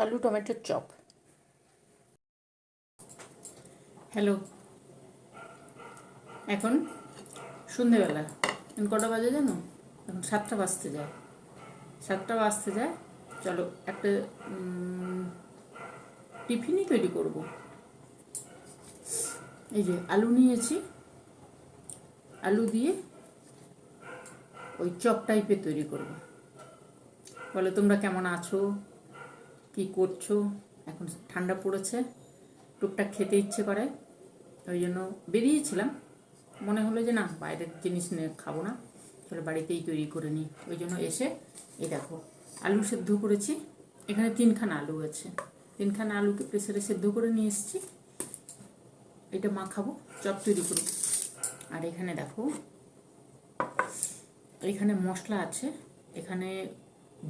আলু, টমেটোর chop. Hello এখন সন্ধেবেলা কটা বাজে জানো? এখন সাতটা বাজতে যায়। সাতটা বাজতে যায়, চলো একটা টিফিনই তৈরি করব। এই যে আলু নিয়েছি, আলু দিয়ে ওই চপ টাইপের তৈরি করব। বলে তোমরা কেমন আছো? কি করছ? এখন ঠান্ডা পড়েছে। টুকটাক খেতে ইচ্ছে করে। ওই জন্য বেরিয়েছিলাম। মনে হলো যে না, বাইরের জিনিস খাব না। তাহলে বাড়িতেই তৈরি করে নিই। ওই জন্য এসে এই দেখো, আলু সেদ্ধ করেছি। এখানে তিনখানা আলু আছে। তিনখানা আলুকে প্রেসারে সেদ্ধ করে নিয়ে এসেছি। এটা মাখাবো চপ তৈরি করব আর এখানে দেখো, এখানে মশলা আছে। এখানে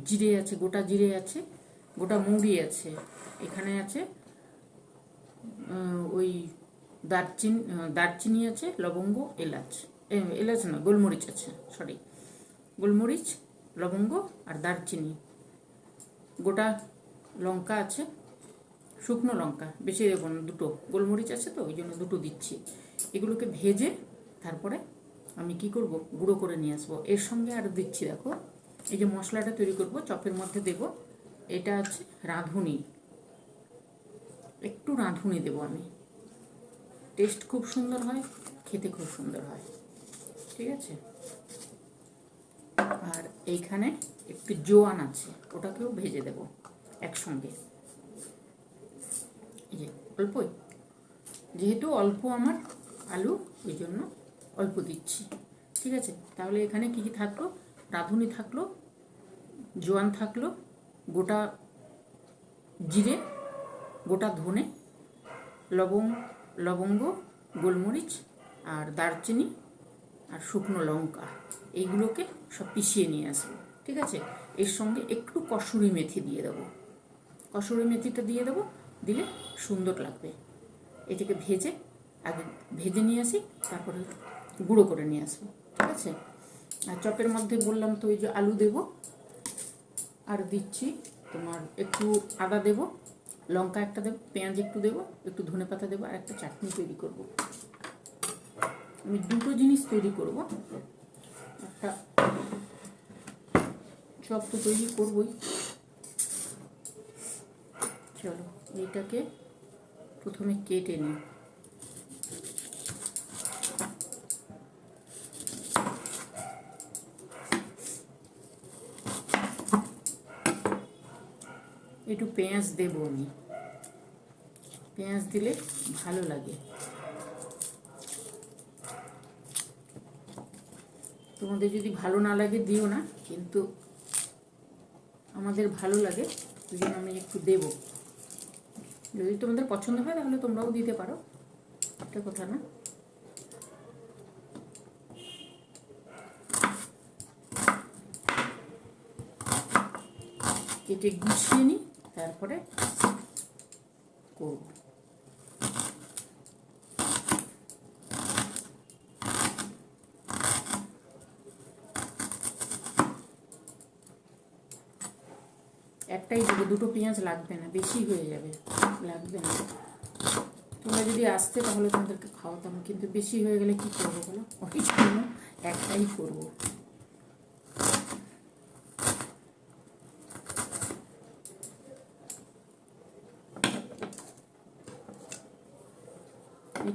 জিরে আছে, গোটা জিরে আছে। গোটা মুড়ি আছে। এখানে আছে ওই দারচিনি দারচিনি আছে, লবঙ্গ, এলাচ। এলাচ না গোলমরিচ আছে সরি গোলমরিচ, লবঙ্গ আর দারচিনি। গোটা লঙ্কা আছে, শুকনো লঙ্কা, বেশি দেবো না, দুটো। গোলমরিচ আছে তো, ওই জন্য দুটো দিচ্ছি। এগুলোকে ভেজে তারপরে আমি কি করব, গুঁড়ো করে নিয়ে আসব। এর সঙ্গে আর দিচ্ছি, দেখো। এই যে মশলাটা তৈরি করব, চপের মধ্যে দেব এটা আছে রাঁধুনি। একটু রাঁধুনি দেবো আমি। টেস্ট খুব সুন্দর হয়, খেতে খুব সুন্দর হয়। ঠিক আছে? আর এইখানে একটু জোয়ান আছে, ওটাকেও ভেজে দেব একসঙ্গে। এই যে, অল্পই। যেহেতু অল্প আমার আলু, ওই জন্য অল্প দিচ্ছি। ঠিক আছে? তাহলে এখানে কি কি থাকল? রাঁধুনি থাকল, জোয়ান থাকল গোটা জিরে, গোটা ধনে, লবং, লবঙ্গ, গোলমরিচ আর দারচিনি আর শুকনো লঙ্কা। এইগুলোকে সব পিষিয়ে নিয়ে আসব, ঠিক আছে? এর সঙ্গে একটু কসুরি মেথি দিয়ে দেবো। কসুরি মেথিটা দিয়ে দেবো, দিলে সুন্দর লাগবে। এটাকে ভেজে, আগে ভেজে নিয়ে আসি, তারপরে গুঁড়ো করে নিয়ে আসব, ঠিক আছে? আর চপের মধ্যে বললাম তো ওই যে আলু দেবো আর দিচ্ছি তোমার একটু আদা দেবো, লঙ্কা একটা দেবো, পেঁয়াজ একটু দেবো, একটু ধনে পাতা দেবো আর একটা চাটনি তৈরি করব। আমি দুটো জিনিস তৈরি করব। একটা চপ তো তৈরি করবই। চলো এইটাকে প্রথমে কেটে নিই। একটু পেঁয়াজ দেবো আমি। পেঁয়াজ দিলে ভালো লাগে। তোমাদের যদি ভালো না লাগে দিও না, কিন্তু আমাদের ভালো লাগে ওই জন্য আমি একটু দেবো। যদি তোমাদের পছন্দ হয়, তাহলে তোমরাও দিতে পারো। একটা কথা না। কেটে গুছিয়ে নিই তারপরে করব। একটাই দেবো, দুটো পেঁয়াজ লাগবে না, বেশি হয়ে যাবে, লাগবে না। তোমরা যদি আসতে তাহলে তোমাদেরকে খাওয়াতাম, কিন্তু বেশি হয়ে গেলে কি করব বলো? ওই জন্য একটাই করব।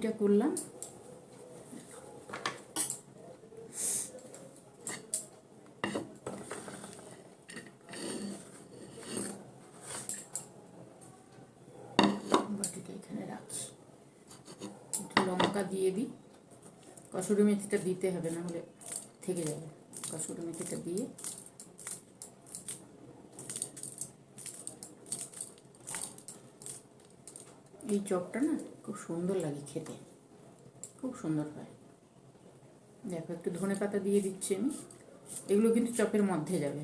এটা করলাম। বাটিটা এখানে রাখছি। একটু লঙ্কা দিয়ে দিই। কসুরি মেথিটা দিতে হবে না হলে থেকে যাবে। কসুরি মেথিটা দিয়ে এই চপটা না খুব সুন্দর লাগে খেতে। খুব সুন্দর হয়। দেখো, একটু ধনে পাতা দিয়ে দিচ্ছি আমি। এগুলো কিন্তু চপের মধ্যে যাবে।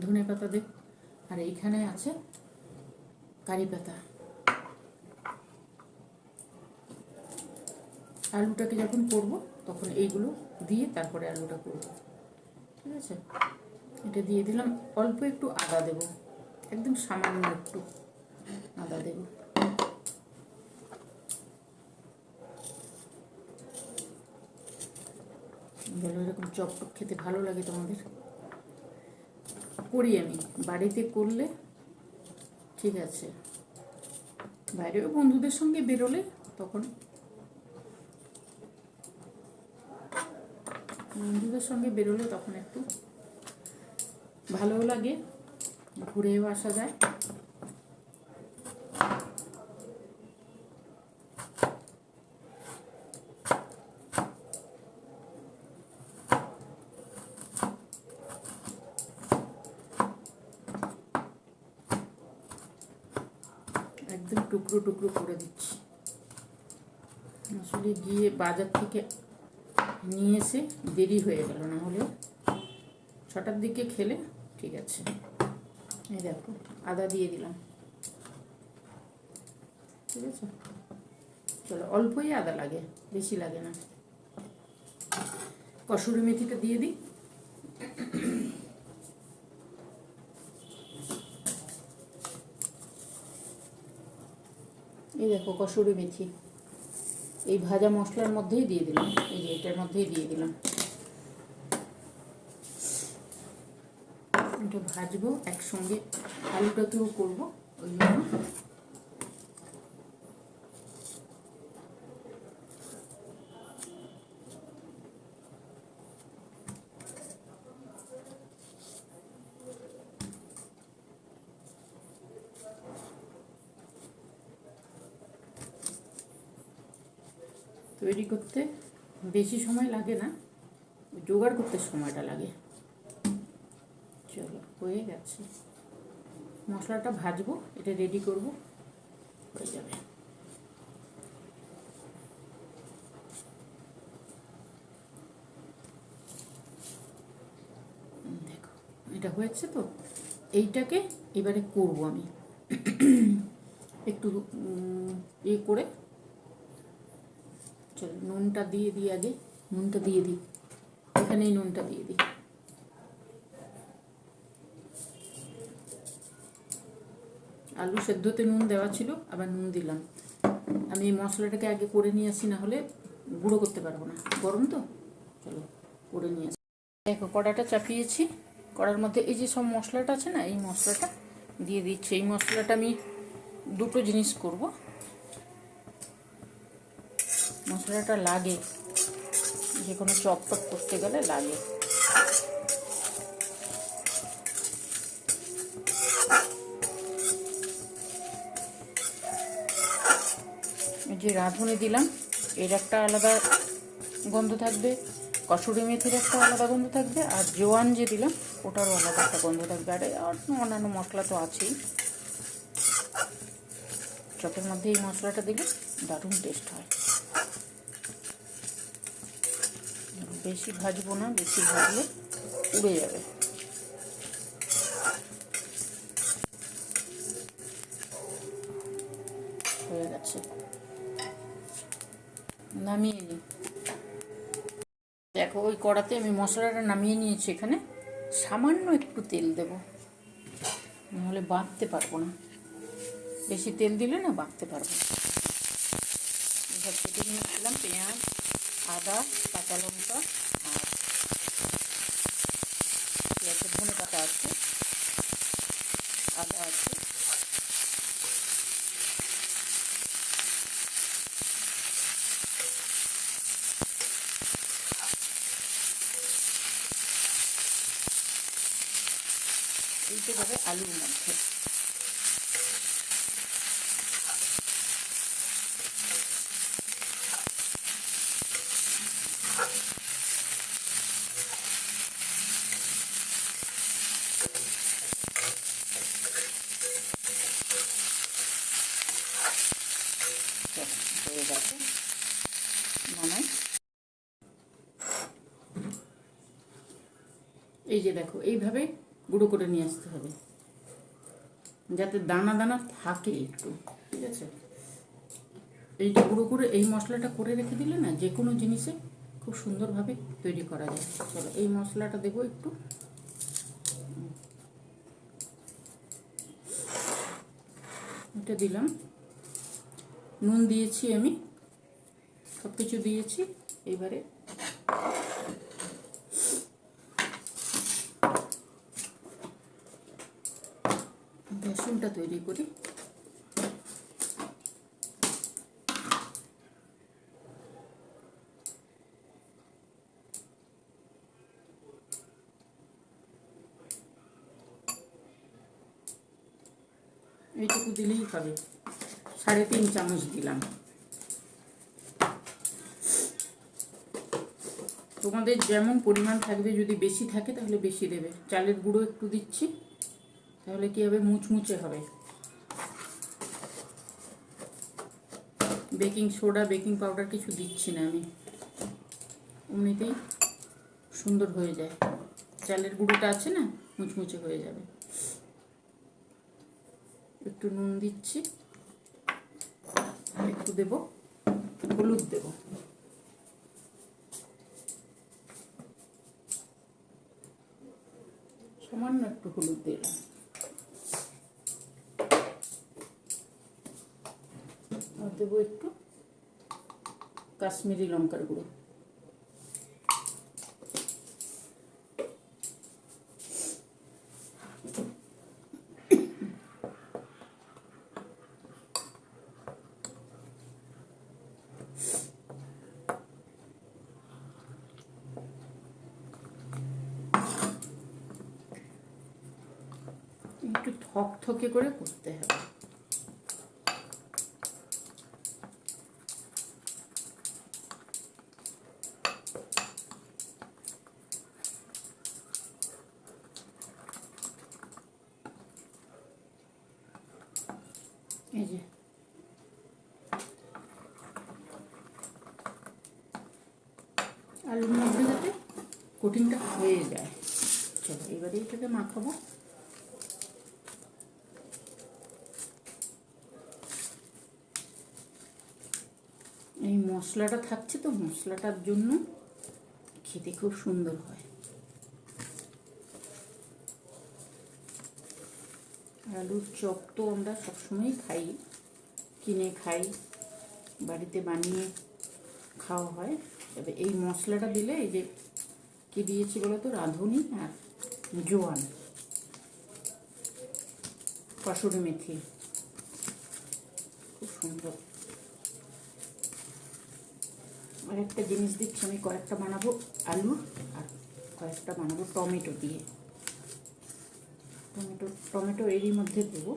ধনে পাতা দেব আর এইখানে আছে কারি পাতা। আলুটাকে যখন করব, তখন এইগুলো দিয়ে তারপরে আলুটা করব। ঠিক আছে? এটা দিয়ে দিলাম। অল্প একটু আদা দেব। একদম সামান্য একটু আদা দেব। বলো, এরকম চপটপ খেতে ভালো লাগে তোমাদের? করি আমি। বাড়িতে করলে ঠিক আছে। বাইরেও বন্ধুদের সঙ্গে বেরোলে তখন বন্ধুদের সঙ্গে বেরোলে তখন একটু ভালোও লাগে, ঘুরেও আসা যায়। একদম টুকরো টুকরো করে দিচ্ছি। আসলে গিয়ে বাজার থেকে নিয়ে এসে দেরি হয়ে গেল, না হলে ছটার দিকে খেলে ঠিক আছে। এই দেখো, আদা দিয়ে দিলাম। ঠিক আছে? চলো, অল্পই আদা লাগে, বেশি লাগে না। কসুরি মেথিটা দিয়ে দিই। এই দেখো, কসুরি মেথি। এই ভাজা মশলার মধ্যেই দিয়ে দিলাম। এই যে এটার মধ্যেই দিয়ে দিলাম। এটা ভাজবো, একসঙ্গে আলুটাকেও করব। ওই জন্য তৈরি করতে বেশি সময় লাগে না, জোগাড় করতে সময়টা লাগে। চলো, হয়ে গেছে। মশলাটা ভাজবো, এটা রেডি করব, হয়ে যাবে। দেখো, এটা হয়েছে তো? এইটাকে এবারে করব আমি। একটু ইয়ে করে চলো নুনটা দিয়ে দিই আগে, নুনটা দিয়ে দিই। এখানেই নুনটা দিয়ে দিই। আলু সেদ্ধতে নুন দেওয়া ছিল, আবার নুন দিলাম। আমি এই মশলাটাকে আগে করে নিয়ে আসি, না হলে গুঁড়ো করতে পারব না। গরম তো? চলো, করে নিয়ে আসি। দেখো, কড়াটা চাপিয়েছি। কড়ার মধ্যে এই যে সব মশলাটা আছে না, এই মশলাটা দিয়ে দিচ্ছি। এই মশলাটা আমি দুটো জিনিস করব। মশলাটা লাগে। যে কোনো চপ টপ করতে গেলে লাগে। যে রাঁধুনি দিলাম, এর একটা আলাদা গন্ধ থাকবে, কসুরি মেথির একটা আলাদা গন্ধ থাকবে, আর জোয়ান যে দিলাম, ওটারও আলাদা একটা গন্ধ থাকবে। আর অন্যান্য মশলা তো আছেই। চপের মধ্যে এই মশলাটা দিলে দারুণ টেস্ট হয়। বেশি ভাজবো না, বেশি ভাজলে উড়ে যাবে। হয়ে গেছে। নামিয়ে নিই দেখো, ওই কড়াতে আমি মশলাটা নামিয়ে নিয়েছি এখানে। সামান্য একটু তেল দেব। নাহলে বাঁধতে পারব না। বেশি তেল দিলে না বাঁধতে পারব না। এবার কেটে নিয়েছিলাম পেঁয়াজ, আদা, কাঁচা লঙ্কা আর পেঁয়াজের ধনে পাতা আছে আদা আছে। এইটা যাবে আলুর মধ্যে হয়ে গেছে নামাই এই যে দেখো, এইভাবে গুঁড়ো করে নিয়ে আসতে হবে। যাতে দানা দানা থাকে একটু, ঠিক আছে? এই যে গুঁড়ো করে এই মশলাটা করে রেখে দিলে না, যে কোনো জিনিসে খুব সুন্দরভাবে তৈরি করা যায়। চলো, এই মশলাটা দেবো একটু। এটা দিলাম। নুন দিয়েছি আমি সব কিছু দিয়েছি, এবারে বেসনটা তৈরি করি। এইটুকু দিলেই হবে। সাড়ে তিন চামচ দিলাম। তোমাদের যেমন পরিমাণ থাকবে, যদি বেশি থাকে তাহলে বেশি দেবে। চালের গুঁড়ো একটু দিচ্ছি। তাহলে কি হবে? মুচমুচে হবে। বেকিং সোডা, বেকিং পাউডার কিছু দিচ্ছি না আমি। এমনিতেই সুন্দর হয়ে যায়। চালের গুঁড়োটা আছে না? মুচমুচে হয়ে যাবে। একটু নুন দিচ্ছি। একটু দেব। হলুদ দেব। সামান্য একটু হলুদ দিলাম আর দেবো একটু কাশ্মীরি লঙ্কার গুঁড়ো। একটু থকথকে করে করতে হবে এই যে আলুর মধ্যে যাতে কোটিংটা হয়ে যায় চলো এবারে এটাকে মাখাবো এই মশলাটা থাকছে তো, মশলাটার জন্য খেতে খুব সুন্দর হয়। আলুর চপ তো আমরা সবসময়ই খাই, কিনে খাই, বাড়িতে বানিয়ে খাওয়া হয়। তবে এই মশলাটা দিলে এই যে কি দিয়েছি বলো তো, রাঁধুনি আর জোয়ান। কসুরি মেথি। খুব সুন্দর। আর একটা জিনিস দিচ্ছি আমি কয়েকটা বানাবো আলু আর কয়েকটা বানাবো টমেটো দিয়ে। টমেটো টমেটো এরই মধ্যে দেবো।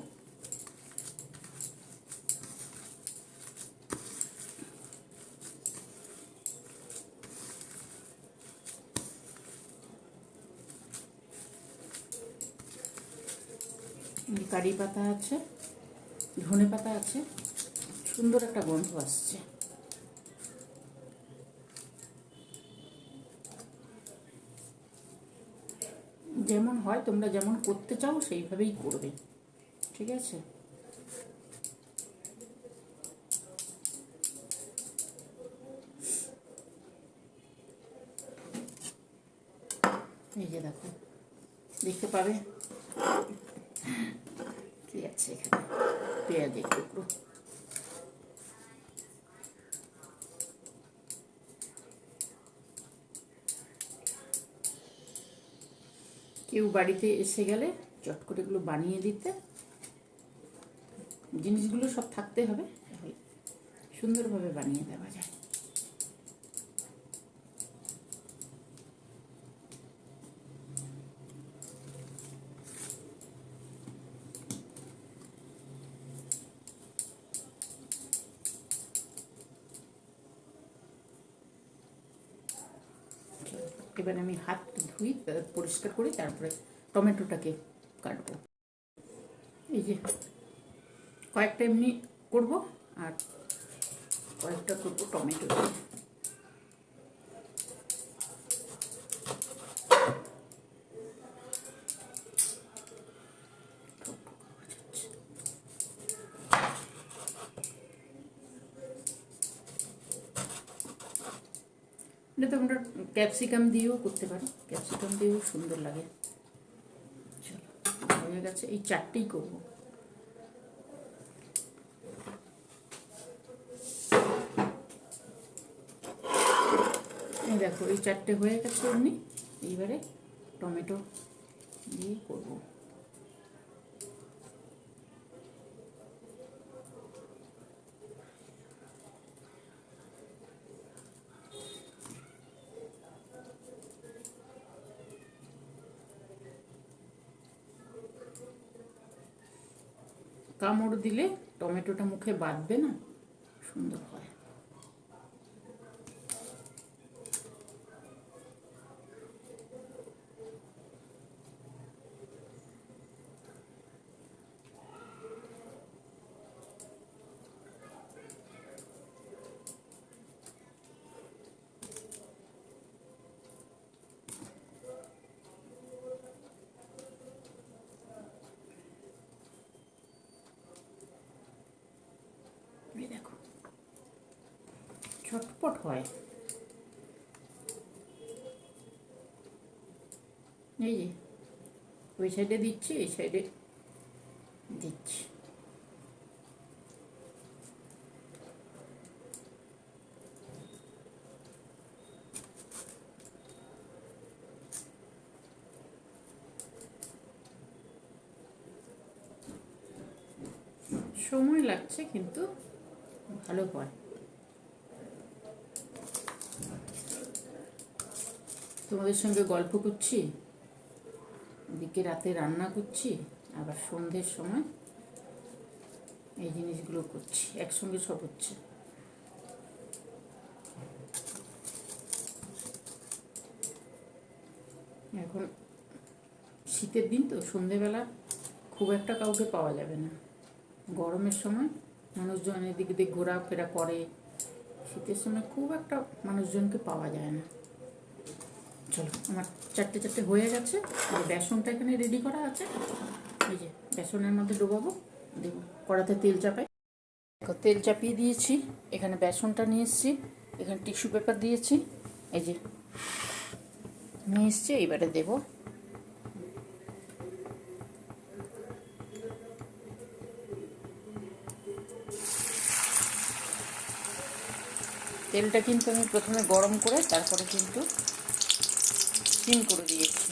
কারি পাতা আছে, ধনে পাতা আছে, সুন্দর একটা গন্ধ আসছে। যেমন হয়, তোমরা যেমন করতে চাও, সেইভাবেই করবে। ঠিক আছে? এই যে দেখো, দেখতে পাবে? আছে এখানে পেঁয়াজের টুকরো কেউ বাড়িতে এসে গেলে চট করে এগুলো বানিয়ে দিতে। জিনিসগুলো সব থাকতে হবে। সুন্দরভাবে বানিয়ে দেওয়া যায় এবার আমি হাত ধুই আহ, পরিষ্কার করে তারপরে টমেটোটাকে কাটবো। এই যে কয়েকটা এমনি করব আর কয়েকটা করব টমেটো দিয়ে। এটা তোমরা ক্যাপসিকাম দিয়েও করতে পারো। ক্যাপসিকাম দিয়েও সুন্দর লাগে। চলো, হয়ে গেছে। এই চারটেই করব। দেখো, এই চারটে হয়ে গেছে এমনি। এইবারে টমেটো দিয়ে করব। কামড় দিলে টমেটোটা মুখে বাঁধবে না? সুন্দর হয় এই দেখো ছটপট হয়। এই যে ওই সাইডে দিচ্ছি এই সাইডে দিচ্ছি। সময় লাগছে কিন্তু ভালো হয়। তোমাদের সঙ্গে গল্প করছি, এদিকে রাতে রান্না করছি, আবার সন্ধ্যের সময় এই জিনিসগুলো করছি, একসঙ্গে সব হচ্ছে। এখন শীতের দিন তো, সন্ধেবেলা খুব একটা কাউকে পাওয়া যাবে না। গরমের সময় মানুষজন এদিক দিয়ে ঘোরাফেরা করে, শীতের সময় খুব একটা মানুষজনকে পাওয়া যায় না। চলো, আমার চারটে চারটে হয়ে গেছে। বেসনটা এখানে রেডি করা আছে। এই যে বেসনের মধ্যে ডোবাবো। দেবো কড়াতে তেল চাপাই। তেল চাপিয়ে দিয়েছি। এখানে বেসনটা নিয়ে এসেছি। এখানে টিস্যু পেপার দিয়েছি। এই যে নিয়ে এসছি এইবারে দেবো। তেলটা কিন্তু আমি প্রথমে গরম করে, তারপরে কিন্তু সিম করে দিয়েছি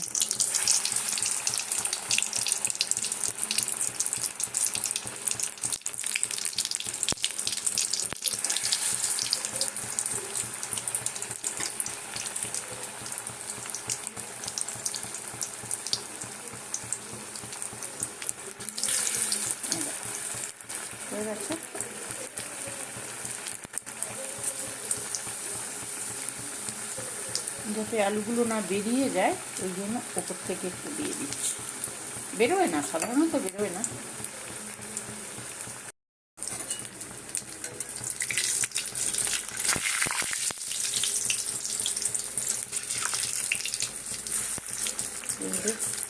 এই দেখো, হয়ে গেছে যাতে আলুগুলো না বেরিয়ে যায়, ওই জন্য ওপর থেকে একটু দিয়ে দিচ্ছি। বেরোয় না, সাধারণত বেরোয় না।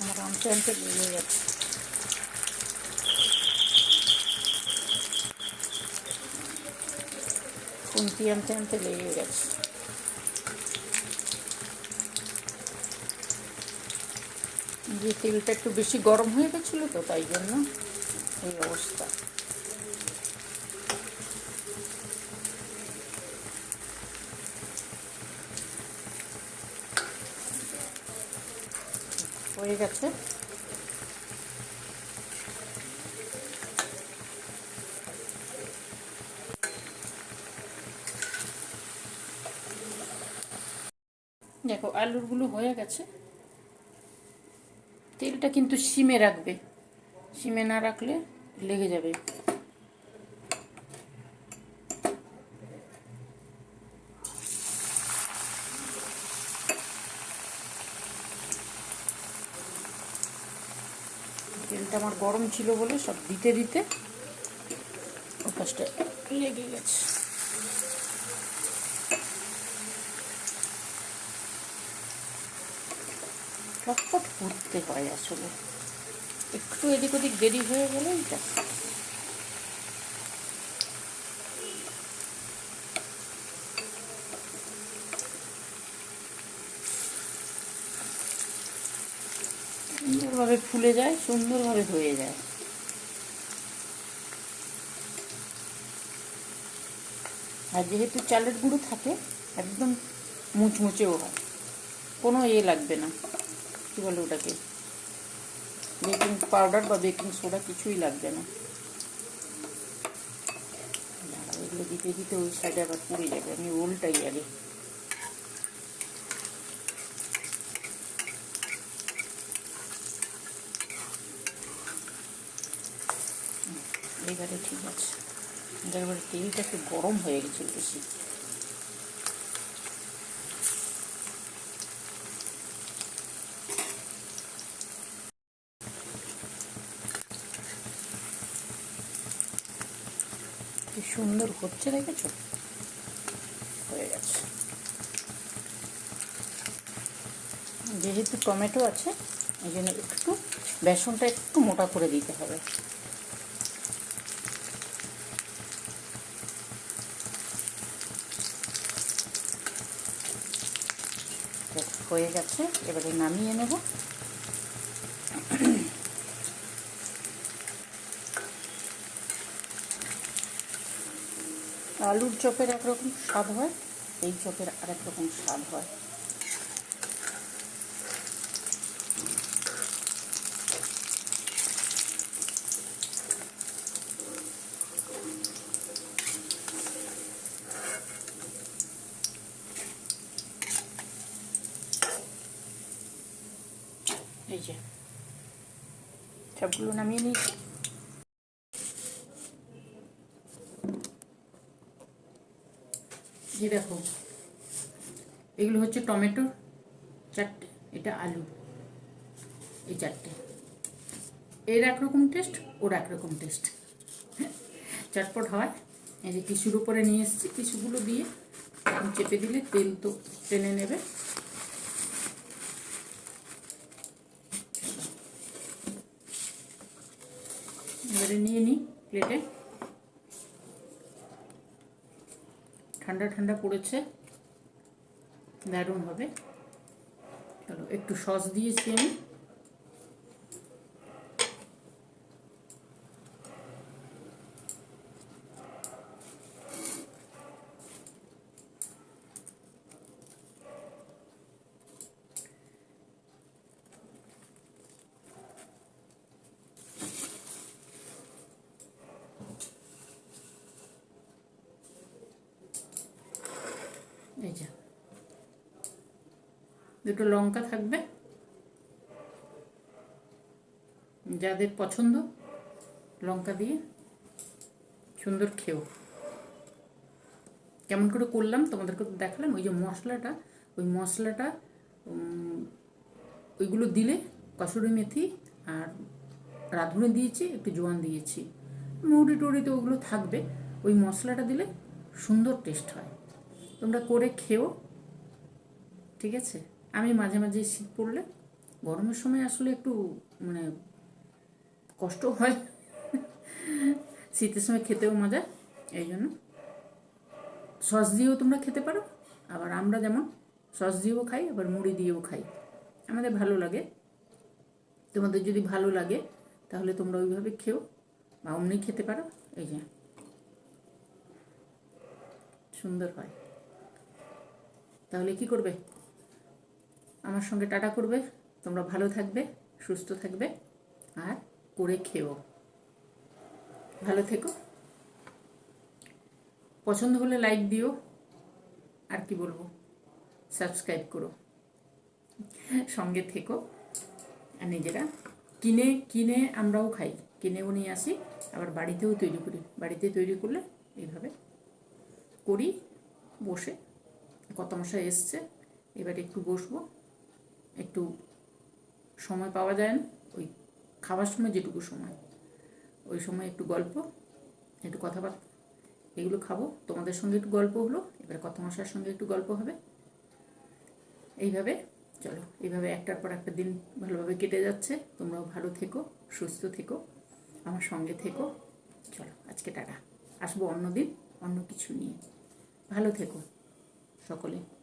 আমার আনতে আনতে বেরিয়ে যাচ্ছে খুন্তি আনতে আনতে লেগে গেছে। যে তেলটা একটু বেশি গরম হয়ে গেছিল তো, তাই জন্য এই অবস্থা। হয়ে গেছে। দেখো, আলুরগুলো হয়ে গেছে। তেলটা কিন্তু সিমে রাখবে। সিমে না রাখলে লেগে যাবে। তেলটা আমার গরম ছিল বলে সব দিতে দিতে ও কাজটা লেগে গেছে। ফটফট করতে হয় আসলে। একটু এদিক ওদিক দেরি হয়ে গেলেই সুন্দরভাবে ফুলে যায়, সুন্দরভাবে হয়ে যায়। আর যেহেতু চালের গুঁড়ো থাকে, একদম মুচমুচেও হয়। কোনো এ লাগবে না। কী বলে ওটাকে? বেকিং পাউডার বা বেকিং সোডা কিছুই লাগবে না। এগুলো দিতে দিতে ওই সাইডে আবার পুড়ে যাবে। আমি উল্টাই আগে। হুম, এইবারে ঠিক আছে। এবারে তেলটা একটু গরম হয়ে গেছিল বেশি কি হচ্ছে দেখেছ হয়ে গেছে। যেহেতু টমেটো আছে, এই জন্য একটু বেসনটা একটু মোটা করে দিতে হবে। হয়ে গেছে, এবারে নামিয়ে নেব। আলুর চপের একরকম স্বাদ হয় এই চপের আরেক রকম স্বাদ হয় এই যে সবগুলো নামিয়ে নিয়েছি যে দেখো। এগুলো হচ্ছে টমেটো চারটে, এটা আলু, এই চারটে। এর একরকম টেস্ট ওর একরকম টেস্ট চটপট হয়। এই যে টিস্যুর উপরে নিয়ে এসেছি টিস্যুগুলো দিয়ে। এখন চেপে দিলে তেল তো টেনে নেবে। এবারে নিয়ে নিই প্লেটে ঠান্ডা ঠান্ডা পড়েছে। দারুণ হবে। চলো একটু সস দিয়েছি আমি এই যে দুটো লঙ্কা থাকবে। যাদের পছন্দ, লঙ্কা দিয়ে সুন্দর খেও। কেমন করে করলাম তোমাদেরকে তো দেখালাম, ওই যে মশলাটা, ওই মশলাটা ওইগুলো দিলে কসুরি মেথি আর রাঁধুনি দিয়েছি, একটু জোয়ান দিয়েছি। মুড়ি টুড়ি তো ওগুলো থাকবে, ওই মশলাটা দিলে সুন্দর টেস্ট হয়। তোমরা করে খেও, ঠিক আছে? আমি মাঝে মাঝে শীত পড়লে গরমের সময় আসলে একটু মানে কষ্ট হয়। শীতের সময় খেতেও মজা, এই জন্য। সস দিয়েও তোমরা খেতে পারো। আবার আমরা যেমন সস দিয়েও খাই, আবার মুড়ি দিয়েও খাই। আমাদের ভালো লাগে। তোমাদের যদি ভালো লাগে, তাহলে তোমরা ওইভাবে খেও বা অমনি খেতে পারো। এই যে। সুন্দর হয়। তাহলে কি করবে? আমার সঙ্গে টাটা করবে। তোমরা ভালো থাকবে, সুস্থ থাকবে, আর করে খেও। ভালো থেকো। পছন্দ হলে লাইক দিও। আর কি বলব? সাবস্ক্রাইব করো। সঙ্গে থেকো। আর নিজেরা কিনে কিনে আমরাও খাই। কিনেও নিয়ে আসি, আবার বাড়িতেও তৈরি করি। বাড়িতে তৈরি করলে এইভাবে করি, বসে। কত মশাই এসছে, এবার একটু বসবো। একটু সময় পাওয়া যায় না। ওই খাওয়ার সময় যেটুকু সময়। ওই সময় একটু গল্প, একটু কথাবার্তা, এগুলো খাব। তোমাদের সঙ্গে একটু গল্প হলো, এবার কত মশার সঙ্গে একটু গল্প হবে। এইভাবে চলো, এইভাবে একটার পর একটা দিন ভালোভাবে কেটে যাচ্ছে। তোমরাও ভালো থেকো, সুস্থ থেকো, আমার সঙ্গে থেকো। চলো, আজকে টাটা। আসব অন্য দিন, অন্য কিছু নিয়ে। ভালো থেকো সকলে।